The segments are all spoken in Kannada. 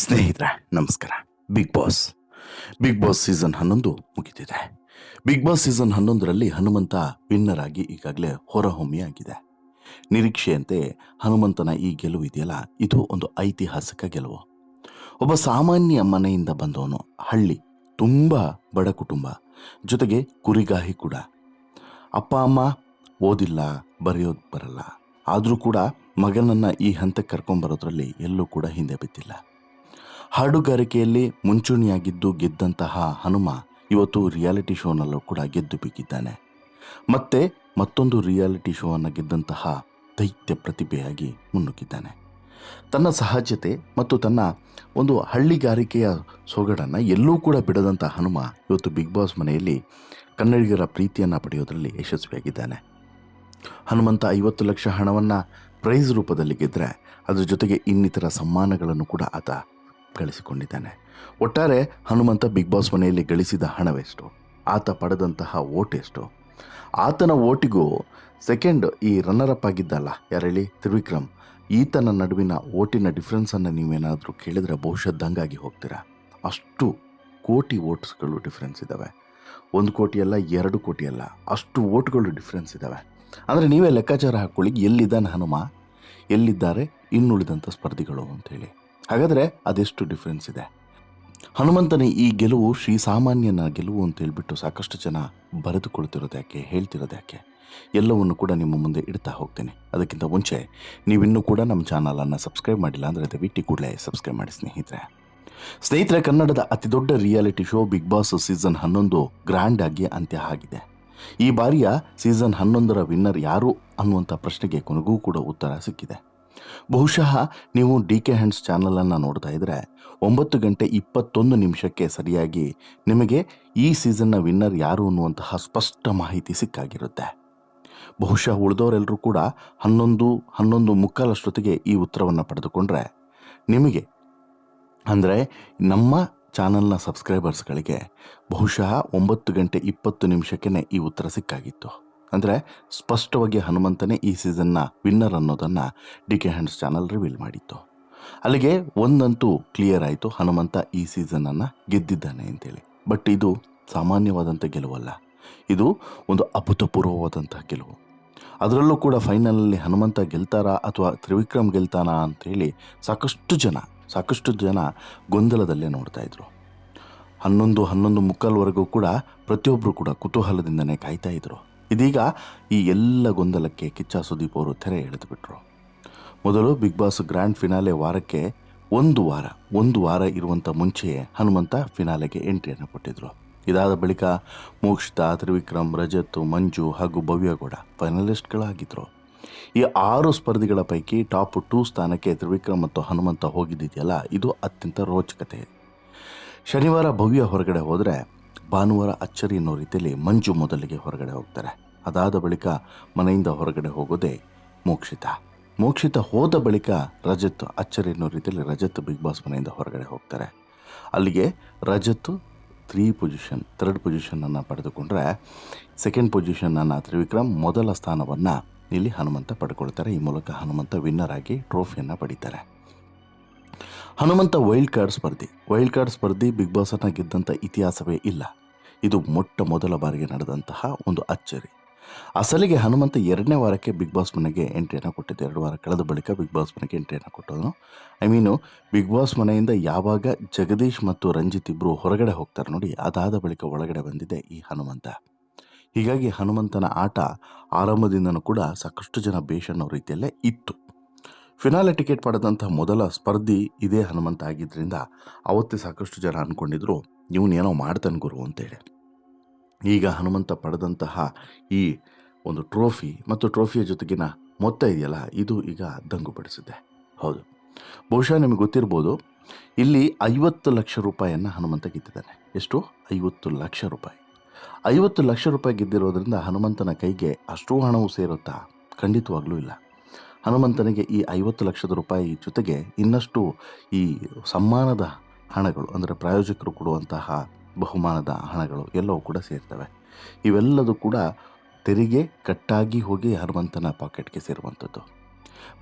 ಸ್ನೇಹಿತರೆ, ನಮಸ್ಕಾರ. Bigg Boss Bigg Boss season ಹನ್ನೊಂದು ಮುಗಿದಿದೆ ಬಿಗ್ ಬಾಸ್ ಸೀಸನ್ ಹನ್ನೊಂದರಲ್ಲಿ ಹನುಮಂತ ವಿನ್ನರ್ ಆಗಿ ಈಗಾಗಲೇ ಹೊರಹೊಮ್ಮಿಯಾಗಿದೆ. ನಿರೀಕ್ಷೆಯಂತೆ ಹನುಮಂತನ ಈ ಗೆಲುವು ಇದೆಯಲ್ಲ, ಇದು ಒಂದು ಐತಿಹಾಸಿಕ ಗೆಲುವು. ಒಬ್ಬ ಸಾಮಾನ್ಯ ಮನೆಯಿಂದ ಬಂದವನು, ಹಳ್ಳಿ, ತುಂಬ ಬಡ ಕುಟುಂಬ, ಜೊತೆಗೆ ಕುರಿಗಾಹಿ ಕೂಡ. ಅಪ್ಪ, ಅಮ್ಮ ಓದಿಲ್ಲ, ಬರೆಯೋದು ಬರಲ್ಲ. ಆದರೂ ಕೂಡ ಮಗನನ್ನು ಈ ಹಂತಕ್ಕೆ ಕರ್ಕೊಂಬರೋದ್ರಲ್ಲಿ ಎಲ್ಲೂ ಕೂಡ ಹಿಂದೆ ಬಿದ್ದಿಲ್ಲ. ಹಾಡುಗಾರಿಕೆಯಲ್ಲಿ ಮುಂಚೂಣಿಯಾಗಿದ್ದು ಗೆದ್ದಂತಹ ಹನುಮ ಇವತ್ತು ರಿಯಾಲಿಟಿ ಶೋನಲ್ಲೂ ಕೂಡ ಗೆದ್ದು ಬಿದ್ದಿದ್ದಾನೆ ಮತ್ತೆ ಮತ್ತೊಂದು ರಿಯಾಲಿಟಿ ಶೋವನ್ನು ಗೆದ್ದಂತಹ ದೈತ್ಯ ಪ್ರತಿಭೆಯಾಗಿ ಮುನ್ನುಗ್ಗಿದ್ದಾನೆ. ತನ್ನ ಸಹಜತೆ ಮತ್ತು ತನ್ನ ಒಂದು ಹಳ್ಳಿಗಾರಿಕೆಯ ಸೊಗಡನ್ನು ಎಲ್ಲೂ ಕೂಡ ಬಿಡದಂಥ ಹನುಮ ಇವತ್ತು ಬಿಗ್ ಬಾಸ್ ಮನೆಯಲ್ಲಿ ಕನ್ನಡಿಗರ ಪ್ರೀತಿಯನ್ನು ಪಡೆಯೋದರಲ್ಲಿ ಯಶಸ್ವಿಯಾಗಿದ್ದಾನೆ. ಹನುಮಂತ ಐವತ್ತು ಲಕ್ಷ ಹಣವನ್ನು ಪ್ರೈಸ್ ರೂಪದಲ್ಲಿ ಗೆದ್ದರೆ ಅದರ ಜೊತೆಗೆ ಇನ್ನಿತರ ಸಮ್ಮಾನಗಳನ್ನು ಕೂಡ ಆತ ಗಳಿಸಿಕೊಂಡಿದ್ದಾನೆ ಒಟ್ಟಾರೆ ಹನುಮಂತ ಬಿಗ್ ಬಾಸ್ ಮನೆಯಲ್ಲಿ ಗಳಿಸಿದ ಹಣವೆಷ್ಟು? ಆತ ಪಡೆದಂತಹ ಓಟ್ ಎಷ್ಟು ಆತನ ಓಟಿಗೂ ಸೆಕೆಂಡ್ ಈ ರನ್ನರ್ ಅಪ್ ಆಗಿದ್ದಲ್ಲ ಹೇಳಿ ತ್ರಿವಿಕ್ರಮ್, ಈತನ ನಡುವಿನ ಓಟಿನ ಡಿಫ್ರೆನ್ಸನ್ನು ನೀವೇನಾದರೂ ಕೇಳಿದರೆ ಬಹುಶಃ ದಂಗಾಗಿ ಹೋಗ್ತೀರಾ? ಅಷ್ಟು ಕೋಟಿ ಓಟ್ಸ್ಗಳು ಡಿಫ್ರೆನ್ಸ್ ಇದ್ದಾವೆ ಒಂದು ಕೋಟಿ ಅಲ್ಲ, ಎರಡು ಕೋಟಿ ಅಲ್ಲ, ಅಷ್ಟು ಓಟ್ಗಳು ಡಿಫ್ರೆನ್ಸ್ ಇದ್ದಾವೆ ಅಂದರೆ ನೀವೇ ಲೆಕ್ಕಾಚಾರ ಹಾಕ್ಕೊಳ್ಳಿ, ಎಲ್ಲಿದ್ದಾನೆ ಹನುಮ? ಎಲ್ಲಿದ್ದಾರೆ? ಇನ್ನುಳಿದಂಥ ಸ್ಪರ್ಧಿಗಳು ಅಂತೇಳಿ. ಹಾಗಾದರೆ ಅದೆಷ್ಟು ಡಿಫ್ರೆನ್ಸ್ ಇದೆ? ಹನುಮಂತನ ಈ ಗೆಲುವು ಶ್ರೀಸಾಮಾನ್ಯನ ಗೆಲುವು ಅಂತ ಹೇಳ್ಬಿಟ್ಟು ಸಾಕಷ್ಟು ಜನ ಬರೆದುಕೊಳ್ತಿರೋದು ಯಾಕೆ, ಹೇಳ್ತಿರೋದು ಯಾಕೆ? ಎಲ್ಲವನ್ನು ಕೂಡ ನಿಮ್ಮ ಮುಂದೆ ಇಡ್ತಾ ಹೋಗ್ತೇನೆ. ಅದಕ್ಕಿಂತ ಮುಂಚೆ ನೀವಿನ್ನೂ ಕೂಡ ನಮ್ಮ ಚಾನಲನ್ನು ಸಬ್ಸ್ಕ್ರೈಬ್ ಮಾಡಿಲ್ಲ ಅಂದರೆ ದಯವಿಟ್ಟು ಕೂಡಲೇ ಸಬ್ಸ್ಕ್ರೈಬ್ ಮಾಡಿ ಸ್ನೇಹಿತರೆ. ಸ್ನೇಹಿತರೆ, ಕನ್ನಡದ ಅತಿದೊಡ್ಡ reality show Bigg Boss season ಹನ್ನೊಂದು ಗ್ರ್ಯಾಂಡ್ ಆಗಿ ಅಂತ್ಯ ಆಗಿದೆ. ಈ ಬಾರಿಯ ಸೀಸನ್ ಹನ್ನೊಂದರ ವಿನ್ನರ್ ಯಾರು ಅನ್ನುವಂಥ ಪ್ರಶ್ನೆಗೆ ಕೊನೆಗೂ ಕೂಡ ಉತ್ತರ ಸಿಕ್ಕಿದೆ. ಬಹುಶಃ ನೀವು ಡಿ ಕೆ ಹ್ಯಾಂಡ್ಸ್ ಚಾನಲನ್ನು ನೋಡ್ತಾ ಇದ್ದರೆ ಒಂಬತ್ತು ಗಂಟೆ ಇಪ್ಪತ್ತೊಂದು ನಿಮಿಷಕ್ಕೆ ಸರಿಯಾಗಿ ನಿಮಗೆ ಈ ಸೀಸನ್ನ ವಿನ್ನರ್ ಯಾರು ಅನ್ನುವಂತಹ ಸ್ಪಷ್ಟ ಮಾಹಿತಿ ಸಿಕ್ಕಾಗಿರುತ್ತೆ. ಬಹುಶಃ ಉಳಿದವರೆಲ್ಲರೂ ಕೂಡ ಹನ್ನೊಂದು ಹನ್ನೊಂದು ಮುಕ್ಕಾಲಷ್ಟೊತ್ತಿಗೆ ಈ ಉತ್ತರವನ್ನು ಪಡೆದುಕೊಂಡ್ರೆ ನಿಮಗೆ, ಅಂದರೆ ನಮ್ಮ ಚಾನಲ್ನ ಸಬ್ಸ್ಕ್ರೈಬರ್ಸ್ಗಳಿಗೆ ಬಹುಶಃ ಒಂಬತ್ತು ಗಂಟೆ ಇಪ್ಪತ್ತು ನಿಮಿಷಕ್ಕೇ ಈ ಉತ್ತರ ಸಿಕ್ಕಾಗಿತ್ತು. ಅಂದರೆ ಸ್ಪಷ್ಟವಾಗಿ ಹನುಮಂತನೇ ಈ ಸೀಸನ್ನ ವಿನ್ನರ್ ಅನ್ನೋದನ್ನು D K hands channel reveal ಮಾಡಿತ್ತು. ಅಲ್ಲಿಗೆ ಒಂದಂತೂ ಕ್ಲಿಯರ್ ಆಯಿತು, ಹನುಮಂತ ಈ ಸೀಸನನ್ನು ಗೆದ್ದಿದ್ದಾನೆ ಅಂತೇಳಿ. ಬಟ್ ಇದು ಸಾಮಾನ್ಯವಾದಂಥ ಗೆಲುವಲ್ಲ. ಇದು ಒಂದು ಅಭೂತಪೂರ್ವವಾದಂಥ ಗೆಲುವು. ಅದರಲ್ಲೂ ಕೂಡ ಫೈನಲಲ್ಲಿ ಹನುಮಂತ ಗೆಲ್ತಾರಾ ಅಥವಾ ತ್ರಿವಿಕ್ರಮ್ ಗೆಲ್ತಾನಾ ಅಂತೇಳಿ ಸಾಕಷ್ಟು ಜನ ಸಾಕಷ್ಟು ಜನ ಗೊಂದಲದಲ್ಲೇ ನೋಡ್ತಾ ಇದ್ರು. ಹನ್ನೊಂದು ಹನ್ನೊಂದು ಮುಕ್ಕಾಲ್ವರೆಗೂ ಕೂಡ ಪ್ರತಿಯೊಬ್ಬರು ಕೂಡ ಕುತೂಹಲದಿಂದನೇ ಕಾಯ್ತಾ ಇದ್ರು. ಇದೀಗ ಈ ಎಲ್ಲ ಗೊಂದಲಕ್ಕೆ ಕಿಚ್ಚ ಸುದೀಪ್ ಅವರು ತೆರೆ ಎಳೆದುಬಿಟ್ರು. ಮೊದಲು ಬಿಗ್ ಬಾಸ್ ಗ್ರ್ಯಾಂಡ್ ಫಿನಾಲೆ ವಾರಕ್ಕೆ ಒಂದು ವಾರ ಒಂದು ವಾರ ಇರುವಂಥ ಮುಂಚೆಯೇ ಹನುಮಂತ ಫಿನಾಲೆಗೆ ಎಂಟ್ರಿಯನ್ನು ಕೊಟ್ಟಿದ್ರು. ಇದಾದ ಬಳಿಕ ಮೋಕ್ಷಿತಾ, ತ್ರಿವಿಕ್ರಮ್, ರಜತ್, ಮಂಜು ಹಾಗೂ ಭವ್ಯಗೌಡ ಫೈನಲಿಸ್ಟ್ಗಳಾಗಿದ್ದರು ಈ ಆರು ಸ್ಪರ್ಧಿಗಳ ಪೈಕಿ ಟಾಪ್ ಟೂ ಸ್ಥಾನಕ್ಕೆ ತ್ರಿವಿಕ್ರಮ್ ಮತ್ತು ಹನುಮಂತ ಹೋಗಿದ್ದಿದೆಯಲ್ಲ, ಇದು ಅತ್ಯಂತ ರೋಚಕತೆ. ಶನಿವಾರ ಭವ್ಯ ಹೊರಗಡೆ ಹೋದರೆ ಭಾನುವಾರ ಅಚ್ಚರಿ ಅನ್ನೋ ರೀತಿಯಲ್ಲಿ ಮಂಜು ಮೊದಲಿಗೆ ಹೊರಗಡೆ ಹೋಗ್ತಾರೆ. ಅದಾದ ಬಳಿಕ ಮನೆಯಿಂದ ಹೊರಗಡೆ ಹೋಗೋದೇ ಮೋಕ್ಷಿತ. ಮೋಕ್ಷಿತ ಹೋದ ಬಳಿಕ ರಜತ್ ಅಚ್ಚರಿ ಅನ್ನೋ ರೀತಿಯಲ್ಲಿ ರಜತ್ ಬಿಗ್ ಬಾಸ್ ಮನೆಯಿಂದ ಹೊರಗಡೆ ಹೋಗ್ತಾರೆ. ಅಲ್ಲಿಗೆ ರಜತ್ ತ್ರೀ ಪೊಸಿಷನ್ ಥರ್ಡ್ ಪೊಸಿಷನನ್ನು ಪಡೆದುಕೊಂಡ್ರೆ ಸೆಕೆಂಡ್ ಪೊಸಿಷನನ್ನು ತ್ರಿವಿಕ್ರಮ್ ಮೊದಲ ಸ್ಥಾನವನ್ನು ಇಲ್ಲಿ ಹನುಮಂತ ಪಡ್ಕೊಳ್ತಾರೆ. ಈ ಮೂಲಕ ಹನುಮಂತ ವಿನ್ನರ್ ಆಗಿ ಟ್ರೋಫಿಯನ್ನು ಪಡಿತಾರೆ. ಹನುಮಂತ ವೈಲ್ಡ್ ಕಾರ್ಡ್ ಸ್ಪರ್ಧಿ. ವೈಲ್ಡ್ ಕಾರ್ಡ್ ಸ್ಪರ್ಧಿ ಬಿಗ್ ಬಾಸನ್ನು ಗೆದ್ದಂಥ ಇತಿಹಾಸವೇ ಇಲ್ಲ. ಇದು ಮೊಟ್ಟ ಮೊದಲ ಬಾರಿಗೆ ನಡೆದಂತಹ ಒಂದು ಅಚ್ಚರಿ. ಅಸಲಿಗೆ ಹನುಮಂತ ಎರಡನೇ ವಾರಕ್ಕೆ ಬಿಗ್ ಬಾಸ್ ಮನೆಗೆ ಎಂಟ್ರಿಯನ್ನು ಕೊಟ್ಟಿದ್ದು. ಎರಡು ವಾರ ಕಳೆದ ಬಳಿಕ ಬಿಗ್ ಬಾಸ್ ಮನೆಗೆ ಎಂಟ್ರಿಯನ್ನು ಕೊಟ್ಟವನು. ಐ ಮೀನು, ಬಿಗ್ ಬಾಸ್ ಮನೆಯಿಂದ ಯಾವಾಗ ಜಗದೀಶ್ ಮತ್ತು ರಂಜಿತ್ ಇಬ್ಬರು ಹೊರಗಡೆ ಹೋಗ್ತಾರೆ ನೋಡಿ, ಅದಾದ ಬಳಿಕ ಒಳಗಡೆ ಬಂದಿದೆ ಈ ಹನುಮಂತ. ಹೀಗಾಗಿ ಹನುಮಂತನ ಆಟ ಆರಂಭದಿಂದನೂ ಕೂಡ ಸಾಕಷ್ಟು ಜನ ಬೇಷನ್ನೋ ರೀತಿಯಲ್ಲೇ ಇತ್ತು. ಫಿನಾಲೆ ಟಿಕೆಟ್ ಪಡೆದಂಥ ಮೊದಲ ಸ್ಪರ್ಧಿ ಇದೇ ಹನುಮಂತ ಆಗಿದ್ದರಿಂದ ಅವತ್ತೇ ಸಾಕಷ್ಟು ಜನ ಅಂದ್ಕೊಂಡಿದ್ರು ಇವನೇನೋ ಮಾಡ್ತಾನೆ ಗುರು ಅಂತೇಳಿ. ಈಗ ಹನುಮಂತ ಪಡೆದಂತಹ ಈ ಒಂದು ಟ್ರೋಫಿ ಮತ್ತು ಟ್ರೋಫಿಯ ಜೊತೆಗಿನ ಮೊತ್ತ ಇದೆಯಲ್ಲ, ಇದು ಈಗ ದಂಗುಪಡಿಸಿದೆ ಹೌದು. ಬಹುಶಃ ನಿಮಗೆ ಗೊತ್ತಿರ್ಬೋದು, ಇಲ್ಲಿ ಐವತ್ತು ಲಕ್ಷ ರೂಪಾಯಿಯನ್ನು ಹನುಮಂತ ಗೆದ್ದಿದ್ದಾನೆ. ಎಷ್ಟು? ಐವತ್ತು ಲಕ್ಷ ರೂಪಾಯಿ. ಐವತ್ತು ಲಕ್ಷ ರೂಪಾಯಿ ಗೆದ್ದಿರೋದ್ರಿಂದ ಹನುಮಂತನ ಕೈಗೆ ಅಷ್ಟು ಹಣವು ಸೇರುತ್ತಾ ಖಂಡಿತವಾಗ್ಲೂ ಇಲ್ಲ. ಹನುಮಂತನಿಗೆ ಈ ಐವತ್ತು ಲಕ್ಷದ ರೂಪಾಯಿ ಜೊತೆಗೆ ಇನ್ನಷ್ಟು ಈ ಸಮ್ಮಾನದ ಹಣಗಳು, ಅಂದರೆ ಪ್ರಾಯೋಜಕರು ಕೊಡುವಂತಹ ಬಹುಮಾನದ ಹಣಗಳು ಎಲ್ಲವೂ ಕೂಡ ಸೇರ್ತವೆ. ಇವೆಲ್ಲದೂ ಕೂಡ ತೆರಿಗೆ ಕಟ್ಟಾಗಿ ಹೋಗಿ ಹನುಮಂತನ ಪಾಕೆಟ್ಗೆ ಸೇರುವಂಥದ್ದು.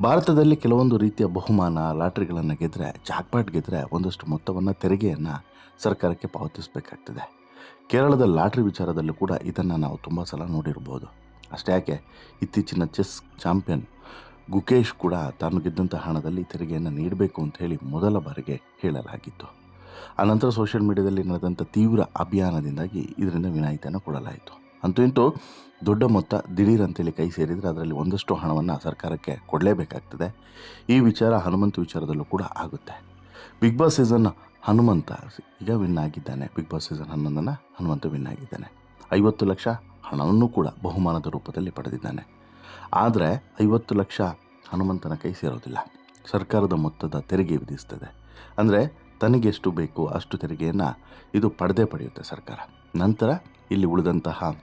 ಭಾರತದಲ್ಲಿ ಕೆಲವೊಂದು ರೀತಿಯ ಬಹುಮಾನ ಲಾಟ್ರಿಗಳನ್ನು ಗೆದ್ದರೆ ಜಾಕ್ಪಾಟ್ ಗೆದ್ದರೆ ಒಂದಷ್ಟು ಮೊತ್ತವನ್ನು ತೆರಿಗೆಯನ್ನು ಸರ್ಕಾರಕ್ಕೆ ಪಾವತಿಸಬೇಕಾಗ್ತದೆ. ಕೇರಳದ ಲಾಟ್ರಿ ವಿಚಾರದಲ್ಲೂ ಕೂಡ ಇದನ್ನು ನಾವು ತುಂಬ ಸಲ ನೋಡಿರ್ಬೋದು. ಅಷ್ಟೇ ಯಾಕೆ, ಇತ್ತೀಚಿನ ಚೆಸ್ ಚಾಂಪಿಯನ್ ಗುಕೇಶ್ ಕೂಡ ತಾನು ಗೆದ್ದಂಥ ಹಣದಲ್ಲಿ ತೆರಿಗೆಯನ್ನು ನೀಡಬೇಕು ಅಂತ ಹೇಳಿ ಮೊದಲ ಬಾರಿಗೆ ಹೇಳಲಾಗಿತ್ತು. ಆನಂತರ ಸೋಷಿಯಲ್ ಮೀಡಿಯಾದಲ್ಲಿ ನಡೆದಂಥ ತೀವ್ರ ಅಭಿಯಾನದಿಂದಾಗಿ ಇದರಿಂದ ವಿನಾಯಿತಿಯನ್ನು ಕೊಡಲಾಯಿತು. ಅಂತೂ ಇಂತೂ ದೊಡ್ಡ ಮೊತ್ತ ದಿಢೀರ್ ಅಂತೇಳಿ ಕೈ ಸೇರಿದರೆ ಅದರಲ್ಲಿ ಒಂದಷ್ಟು ಹಣವನ್ನು ಸರ್ಕಾರಕ್ಕೆ ಕೊಡಲೇಬೇಕಾಗ್ತದೆ. ಈ ವಿಚಾರ ಹನುಮಂತ ವಿಚಾರದಲ್ಲೂ ಕೂಡ ಆಗುತ್ತೆ. ಬಿಗ್ ಬಾಸ್ ಸೀಸನ್ ಹನುಮಂತ ಈಗ ವಿನ್ ಆಗಿದ್ದಾನೆ. ಬಿಗ್ ಬಾಸ್ ಸೀಸನ್ ಹನ್ನೊಂದನ್ನು ಹನುಮಂತ ವಿನ್ ಆಗಿದ್ದಾನೆ. ಐವತ್ತು ಲಕ್ಷ ಹಣವನ್ನು ಕೂಡ ಬಹುಮಾನದ ರೂಪದಲ್ಲಿ ಪಡೆದಿದ್ದಾನೆ. ಆದರೆ ಐವತ್ತು ಲಕ್ಷ ಹನುಮಂತನ ಕೈ ಸೇರೋದಿಲ್ಲ. ಸರ್ಕಾರದ ಮೊತ್ತದ ತೆರಿಗೆ ವಿಧಿಸ್ತದೆ. ಅಂದರೆ ತನಗೆಷ್ಟು ಬೇಕು ಅಷ್ಟು ತೆರಿಗೆಯನ್ನು ಇದು ಪಡೆದೇ ಪಡೆಯುತ್ತೆ ಸರ್ಕಾರ. ನಂತರ ಇಲ್ಲಿ ಉಳಿದಂತಹ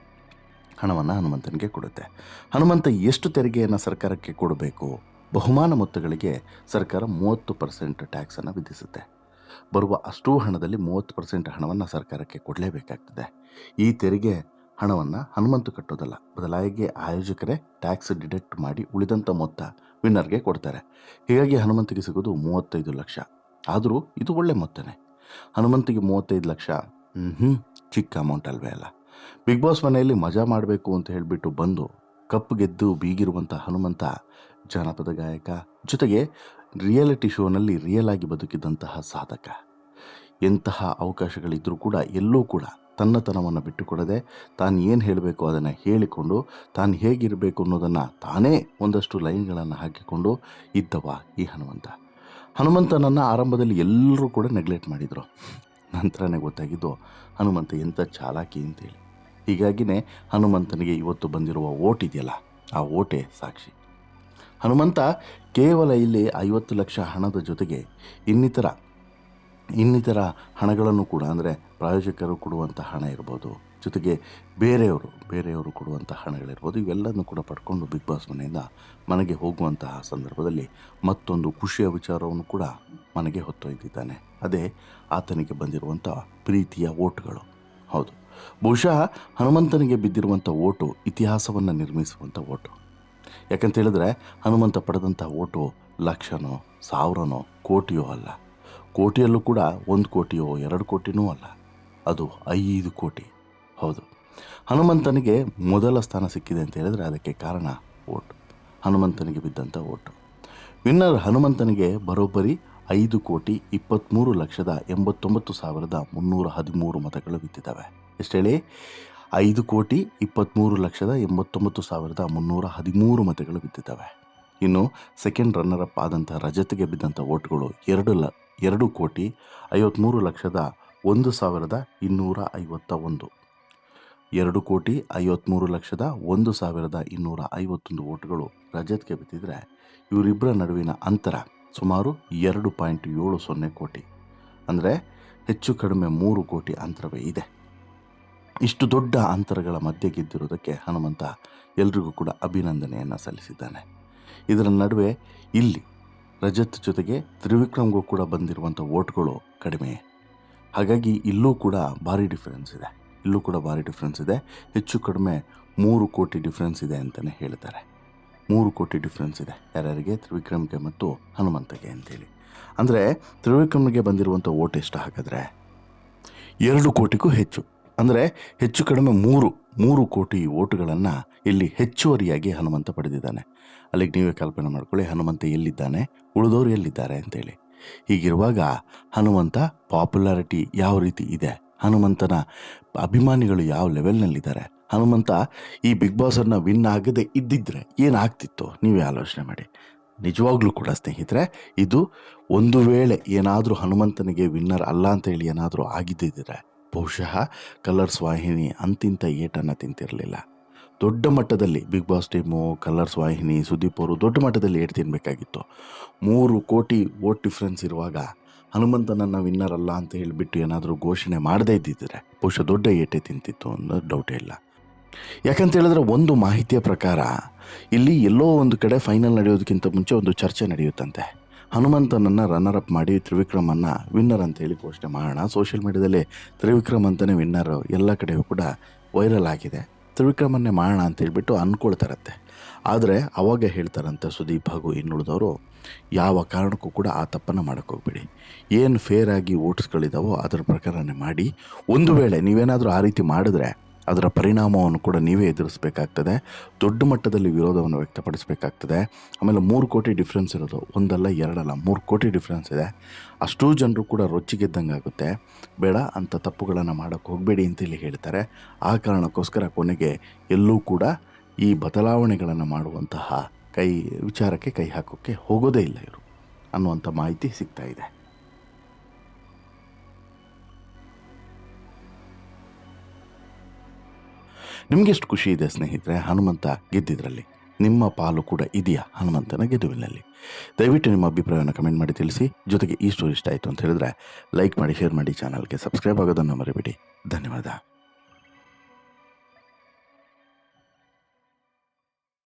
ಹಣವನ್ನು ಹನುಮಂತನಿಗೆ ಕೊಡುತ್ತೆ. ಹನುಮಂತ ಎಷ್ಟು ತೆರಿಗೆಯನ್ನು ಸರ್ಕಾರಕ್ಕೆ ಕೊಡಬೇಕು? ಬಹುಮಾನ ಮೊತ್ತಗಳಿಗೆ ಸರ್ಕಾರ ಮೂವತ್ತು ಪರ್ಸೆಂಟ್ ಟ್ಯಾಕ್ಸನ್ನು ವಿಧಿಸುತ್ತೆ. ಬರುವ ಅಷ್ಟೂ ಹಣದಲ್ಲಿ ಮೂವತ್ತು ಪರ್ಸೆಂಟ್ ಹಣವನ್ನು ಸರ್ಕಾರಕ್ಕೆ ಕೊಡಲೇಬೇಕಾಗ್ತದೆ. ಈ ತೆರಿಗೆ ಹಣವನ್ನು ಹನುಮಂತು ಕಟ್ಟೋದಲ್ಲ. ಬದಲಾಗಿ ಆಯೋಜಕರೇ ಟ್ಯಾಕ್ಸ್ ಡಿಡೆಕ್ಟ್ ಮಾಡಿ ಉಳಿದಂಥ ಮೊತ್ತ ವಿನ್ನರ್ಗೆ ಕೊಡ್ತಾರೆ. ಹೀಗಾಗಿ ಹನುಮಂತಿಗೆ ಸಿಗೋದು ಮೂವತ್ತೈದು ಲಕ್ಷ. ಆದರೂ ಇದು ಒಳ್ಳೆ ಮೊತ್ತನೇ. ಹನುಮಂತಿಗೆ ಮೂವತ್ತೈದು ಲಕ್ಷ ಹ್ಞೂ ಚಿಕ್ಕ ಅಮೌಂಟ್ ಅಲ್ವೇ ಅಲ್ಲ. ಬಿಗ್ ಬಾಸ್ ಮನೆಯಲ್ಲಿ ಮಜಾ ಮಾಡಬೇಕು ಅಂತ ಹೇಳಿಬಿಟ್ಟು ಬಂದು ಕಪ್ಪು ಗೆದ್ದು ಬೀಗಿರುವಂಥ ಹನುಮಂತ ಜಾನಪದ ಗಾಯಕ, ಜೊತೆಗೆ ರಿಯಾಲಿಟಿ ಶೋನಲ್ಲಿ ರಿಯಲ್ ಆಗಿ ಬದುಕಿದಂತಹ ಸಾಧಕ. ಎಂತಹ ಅವಕಾಶಗಳಿದ್ದರೂ ಕೂಡ ಎಲ್ಲೂ ಕೂಡ ತನ್ನತನವನ್ನು ಬಿಟ್ಟುಕೊಡದೆ ತಾನು ಏನು ಹೇಳಬೇಕು ಅದನ್ನು ಹೇಳಿಕೊಂಡು ತಾನು ಹೇಗಿರಬೇಕು ಅನ್ನೋದನ್ನು ತಾನೇ ಒಂದಷ್ಟು ಲೈನ್ಗಳನ್ನು ಹಾಕಿಕೊಂಡು ಇದ್ದವ ಈ ಹನುಮಂತ. ಹನುಮಂತನನ್ನು ಆರಂಭದಲ್ಲಿ ಎಲ್ಲರೂ ಕೂಡ ನೆಗ್ಲೆಕ್ಟ್ ಮಾಡಿದರು. ನಂತರನೇ ಗೊತ್ತಾಗಿದ್ದು ಹನುಮಂತ ಎಂಥ ಚಾಲಾಕಿ ಅಂತೇಳಿ. ಹೀಗಾಗಿಯೇ ಹನುಮಂತನಿಗೆ ಇವತ್ತು ಬಂದಿರುವ ಓಟ್ ಇದೆಯಲ್ಲ, ಆ ಓಟೆ ಸಾಕ್ಷಿ. ಹನುಮಂತ ಕೇವಲ ಇಲ್ಲಿ ಐವತ್ತು ಲಕ್ಷ ಹಣದ ಜೊತೆಗೆ ಇನ್ನಿತರ ಇನ್ನಿತರ ಹಣಗಳನ್ನು ಕೂಡ, ಅಂದರೆ ಪ್ರಾಯೋಜಕರು ಕೊಡುವಂಥ ಹಣ ಇರ್ಬೋದು, ಜೊತೆಗೆ ಬೇರೆಯವರು ಬೇರೆಯವರು ಕೊಡುವಂಥ ಹಣಗಳಿರ್ಬೋದು ಇವೆಲ್ಲವನ್ನು ಕೂಡ ಪಡ್ಕೊಂಡು ಬಿಗ್ ಬಾಸ್ ಮನೆಯಿಂದ ಮನೆಗೆ ಹೋಗುವಂತಹ ಸಂದರ್ಭದಲ್ಲಿ ಮತ್ತೊಂದು ಖುಷಿಯ ವಿಚಾರವನ್ನು ಕೂಡ ಮನೆಗೆ ಹೊತ್ತೊಯ್ದಿದ್ದಾನೆ. ಅದೇ ಆತನಿಗೆ ಬಂದಿರುವಂಥ ಪ್ರೀತಿಯ ಓಟುಗಳು. ಹೌದು. ಬಹುಶಃ ಹನುಮಂತನಿಗೆ ಬಿದ್ದಿರುವಂಥ ಓಟು ಇತಿಹಾಸವನ್ನು ನಿರ್ಮಿಸುವಂಥ ಓಟು. ಯಾಕಂತ ಹೇಳಿದ್ರೆ ಹನುಮಂತ ಪಡೆದಂಥ ಓಟು ಲಕ್ಷನೋ, ಸಾವಿರನೋ, ಕೋಟಿಯೋ ಅಲ್ಲ. ಕೋಟಿಯಲ್ಲೂ ಕೂಡ ಒಂದು ಕೋಟಿಯೋ ಎರಡು ಕೋಟಿನೂ ಅಲ್ಲ. ಅದು ಐದು ಕೋಟಿ. ಹೌದು. ಹನುಮಂತನಿಗೆ ಮೊದಲ ಸ್ಥಾನ ಸಿಕ್ಕಿದೆ ಅಂತ ಹೇಳಿದ್ರೆ ಅದಕ್ಕೆ ಕಾರಣ ಓಟ್ ಹನುಮಂತನಿಗೆ ಬಿದ್ದಂಥ ಓಟು ವಿನ್ನರ್ ಹನುಮಂತನಿಗೆ ಬರೋಬ್ಬರಿ ಐದು ಕೋಟಿ ಇಪ್ಪತ್ತ್ಮೂರು ಲಕ್ಷದ ಎಂಬತ್ತೊಂಬತ್ತು ಸಾವಿರದ ಮುನ್ನೂರ ಹದಿಮೂರು ಮತಗಳು ಬಿದ್ದಿದ್ದಾವೆ. ಎಷ್ಟು ಹೇಳಿ? ಐದು ಕೋಟಿ ಇಪ್ಪತ್ತ್ಮೂರು ಲಕ್ಷದ ಎಂಬತ್ತೊಂಬತ್ತು ಸಾವಿರದ ಮುನ್ನೂರ ಹದಿಮೂರು ಮತಗಳು ಬಿದ್ದಿದ್ದಾವೆ. ಇನ್ನು ಸೆಕೆಂಡ್ ರನ್ನರ್ ಅಪ್ ಆದಂಥ ರಜತ್ಗೆ ಬಿದ್ದಂಥ ಓಟ್ಗಳು ಎರಡು ಲ ಎರಡು ಕೋಟಿ ಐವತ್ತ್ಮೂರು ಲಕ್ಷದ ಒಂದು ಸಾವಿರದ ಇನ್ನೂರ ಐವತ್ತ ಒಂದು. ಎರಡು ಕೋಟಿ ಐವತ್ತ್ಮೂರು ಲಕ್ಷದ ಒಂದು ಸಾವಿರದ ಇನ್ನೂರ ಐವತ್ತೊಂದು ಓಟ್ಗಳು ರಜತ್ಗೆ ಬಿದ್ದಿದ್ರೆ ಇವರಿಬ್ಬರ ನಡುವಿನ ಅಂತರ ಸುಮಾರು ಎರಡು ಪಾಯಿಂಟ್ ಏಳು ಸೊನ್ನೆ ಕೋಟಿ. ಅಂದರೆ ಹೆಚ್ಚು ಕಡಿಮೆ ಮೂರು ಕೋಟಿ ಅಂತರವೇ ಇದೆ. ಇಷ್ಟು ದೊಡ್ಡ ಅಂತರಗಳ ಮಧ್ಯೆ ಗೆದ್ದಿರುವುದಕ್ಕೆ ಹನುಮಂತ ಎಲ್ರಿಗೂ ಕೂಡ ಅಭಿನಂದನೆಯನ್ನು ಸಲ್ಲಿಸಿದ್ದಾನೆ. ಇದರ ನಡುವೆ ಇಲ್ಲಿ ರಜತ್ ಜೊತೆಗೆ ತ್ರಿವಿಕ್ರಮ್ಗೂ ಕೂಡ ಬಂದಿರುವಂಥ ಓಟ್ಗಳು ಕಡಿಮೆ. ಹಾಗಾಗಿ ಇಲ್ಲೂ ಕೂಡ ಭಾರಿ ಡಿಫ್ರೆನ್ಸ್ ಇದೆ. ಇಲ್ಲೂ ಕೂಡ ಭಾರಿ ಡಿಫ್ರೆನ್ಸ್ ಇದೆ. ಹೆಚ್ಚು ಕಡಿಮೆ ಮೂರು ಕೋಟಿ ಡಿಫ್ರೆನ್ಸ್ ಇದೆ ಅಂತಲೇ ಹೇಳ್ತಾರೆ. ಮೂರು ಕೋಟಿ ಡಿಫ್ರೆನ್ಸ್ ಇದೆ ಯಾರ್ಯಾರಿಗೆ? ತ್ರಿವಿಕ್ರಮ್ಗೆ ಮತ್ತು ಹನುಮಂತಗೆ ಅಂತೇಳಿ. ಅಂದರೆ ತ್ರಿವಿಕ್ರಮ್ಗೆ ಬಂದಿರುವಂಥ ಓಟ್ ಎಷ್ಟು ಹಾಕಿದ್ರೆ ಎರಡು ಕೋಟಿಗೂ ಹೆಚ್ಚು. ಅಂದರೆ ಹೆಚ್ಚು ಕಡಿಮೆ ಮೂರು ಮೂರು ಕೋಟಿ ಓಟುಗಳನ್ನು ಇಲ್ಲಿ ಹೆಚ್ಚುವರಿಯಾಗಿ ಹನುಮಂತ ಪಡೆದಿದ್ದಾನೆ. ಅಲ್ಲಿಗೆ ನೀವೇ ಕಲ್ಪನೆ ಮಾಡ್ಕೊಳ್ಳಿ, ಹನುಮಂತ ಎಲ್ಲಿದ್ದಾನೆ, ಉಳಿದವರು ಎಲ್ಲಿದ್ದಾರೆ ಅಂತೇಳಿ. ಹೀಗಿರುವಾಗ ಹನುಮಂತ ಪಾಪ್ಯುಲಾರಿಟಿ ಯಾವ ರೀತಿ ಇದೆ, ಹನುಮಂತನ ಅಭಿಮಾನಿಗಳು ಯಾವ ಲೆವೆಲ್ನಲ್ಲಿದ್ದಾರೆ, ಹನುಮಂತ ಈ ಬಿಗ್ ಬಾಸನ್ನು ವಿನ್ ಆಗದೆ ಇದ್ದಿದ್ರೆ ಏನಾಗ್ತಿತ್ತು ನೀವೇ ಆಲೋಚನೆ ಮಾಡಿ. ನಿಜವಾಗ್ಲೂ ಕೂಡ ಸ್ನೇಹಿತರೆ, ಇದು ಒಂದು ವೇಳೆ ಏನಾದರೂ ಹನುಮಂತನಿಗೆ ವಿನ್ನರ್ ಅಲ್ಲ ಅಂತ ಹೇಳಿ ಏನಾದರೂ ಆಗಿದ್ದಿದ್ರೆ ಬಹುಶಃ ಕಲರ್ಸ್ ವಾಹಿನಿ ಅಂತಿಂತ ಏಟನ್ನು ತಿಂತಿರಲಿಲ್ಲ. ದೊಡ್ಡ ಮಟ್ಟದಲ್ಲಿ ಬಿಗ್ ಬಾಸ್ ಟೀಮು, ಕಲರ್ಸ್ ವಾಹಿನಿ, ಸುದೀಪ್ ಅವರು ದೊಡ್ಡ ಮಟ್ಟದಲ್ಲಿ ಏಟ್ ತಿನ್ನಬೇಕಾಗಿತ್ತು ಮೂರು ಕೋಟಿ ಓಟ್ ಡಿಫ್ರೆನ್ಸ್ ಇರುವಾಗ ಹನುಮಂತನನ್ನು ವಿನ್ನರ್ ಅಲ್ಲ ಅಂತ ಹೇಳಿಬಿಟ್ಟು ಏನಾದರೂ ಘೋಷಣೆ ಮಾಡದೇ ಇದ್ದಿದ್ದರೆ ಬಹುಶಃ ದೊಡ್ಡ ಏಟೆ ತಿಂತಿತ್ತು ಅನ್ನೋ ಡೌಟೇ ಇಲ್ಲ. ಯಾಕಂತ ಹೇಳಿದ್ರೆ ಒಂದು ಮಾಹಿತಿಯ ಪ್ರಕಾರ ಇಲ್ಲಿ ಎಲ್ಲೋ ಒಂದು ಕಡೆ ಫೈನಲ್ ನಡೆಯೋದಕ್ಕಿಂತ ಮುಂಚೆ ಒಂದು ಚರ್ಚೆ ನಡೆಯುತ್ತಂತೆ. ಹನುಮಂತನನ್ನು ರನ್ನರ್ ಅಪ್ ಮಾಡಿ ತ್ರಿವಿಕ್ರಮನ್ನು ವಿನ್ನರ್ ಅಂತ ಹೇಳಿ ಘೋಷಣೆ ಮಾಡೋಣ. ಸೋಷಿಯಲ್ ಮೀಡಿಯಾದಲ್ಲಿ ತ್ರಿವಿಕ್ರಮ್ ಅಂತಲೇ ವಿನ್ನರ್ ಎಲ್ಲ ಕಡೆಯೂ ಕೂಡ ವೈರಲ್ ಆಗಿದೆ. ತ್ರಿವಿಕ್ರಮನ್ನೇ ಮಾಡೋಣ ಅಂತ ಹೇಳ್ಬಿಟ್ಟು ಅಂದ್ಕೊಳ್ತಾರತ್ತೆ ಆದರೆ ಅವಾಗ ಹೇಳ್ತಾರಂತೆ ಸುದೀಪ್ ಹಾಗೂ ಇನ್ನುಳಿದವರು, ಯಾವ ಕಾರಣಕ್ಕೂ ಕೂಡ ಆ ತಪ್ಪನ್ನು ಮಾಡೋಕ್ಕೋಗ್ಬೇಡಿ ಏನು ಫೇರ್ ಆಗಿ ಓಟ್ಸ್ಗಳಿದಾವೋ ಅದರ ಪ್ರಕಾರನೇ ಮಾಡಿ. ಒಂದು ವೇಳೆ ನೀವೇನಾದರೂ ಆ ರೀತಿ ಮಾಡಿದ್ರೆ ಅದರ ಪರಿಣಾಮವನ್ನು ಕೂಡ ನೀವೇ ಎದುರಿಸಬೇಕಾಗ್ತದೆ. ದೊಡ್ಡ ಮಟ್ಟದಲ್ಲಿ ವಿರೋಧವನ್ನು ವ್ಯಕ್ತಪಡಿಸಬೇಕಾಗ್ತದೆ. ಆಮೇಲೆ ಮೂರು ಕೋಟಿ ಡಿಫ್ರೆನ್ಸ್ ಇರೋದು. ಒಂದಲ್ಲ, ಎರಡಲ್ಲ, ಮೂರು ಕೋಟಿ ಡಿಫ್ರೆನ್ಸ್ ಇದೆ. ಅಷ್ಟೂ ಜನರು ಕೂಡ ರೊಚ್ಚಿಗೆದ್ದಂಗೆ ಆಗುತ್ತೆ ಬೇಡ ಅಂತ ತಪ್ಪುಗಳನ್ನು ಮಾಡೋಕ್ಕೆ ಹೋಗಬೇಡಿ ಅಂತ ಇಲ್ಲಿ ಹೇಳ್ತಾರೆ. ಆ ಕಾರಣಕ್ಕೋಸ್ಕರ ಕೊನೆಗೆ ಎಲ್ಲೂ ಕೂಡ ಈ ಬದಲಾವಣೆಗಳನ್ನು ಮಾಡುವಂತಹ ಕೈ, ವಿಚಾರಕ್ಕೆ ಕೈ ಹಾಕೋಕ್ಕೆ ಹೋಗೋದೇ ಇಲ್ಲ ಇವರು ಅನ್ನುವಂಥ ಮಾಹಿತಿ ಸಿಗ್ತಾ ಇದೆ. ನಿಮಗೆಷ್ಟು ಖುಷಿ ಇದೆ ಸ್ನೇಹಿತರೆ? ಹನುಮಂತ ಗೆದ್ದಿದ್ರಲ್ಲಿ. ನಿಮ್ಮ ಪಾಲು ಕೂಡ ಇದೆಯಾ ಹನುಮಂತನ ಗೆಲುವಿನಲ್ಲಿ ದಯವಿಟ್ಟು ನಿಮ್ಮ ಅಭಿಪ್ರಾಯವನ್ನು ಕಮೆಂಟ್ ಮಾಡಿ ತಿಳಿಸಿ. ಜೊತೆಗೆ ಈ ಸ್ಟೋರಿ ಇಷ್ಟ ಆಯಿತು ಅಂತ ಹೇಳಿದ್ರೆ ಲೈಕ್ ಮಾಡಿ ಶೇರ್ ಮಾಡಿ ಚಾನಲ್ಗೆ ಸಬ್ಸ್ಕ್ರೈಬ್ ಆಗೋದನ್ನು ಮರಿಬೇಡಿ. ಧನ್ಯವಾದ.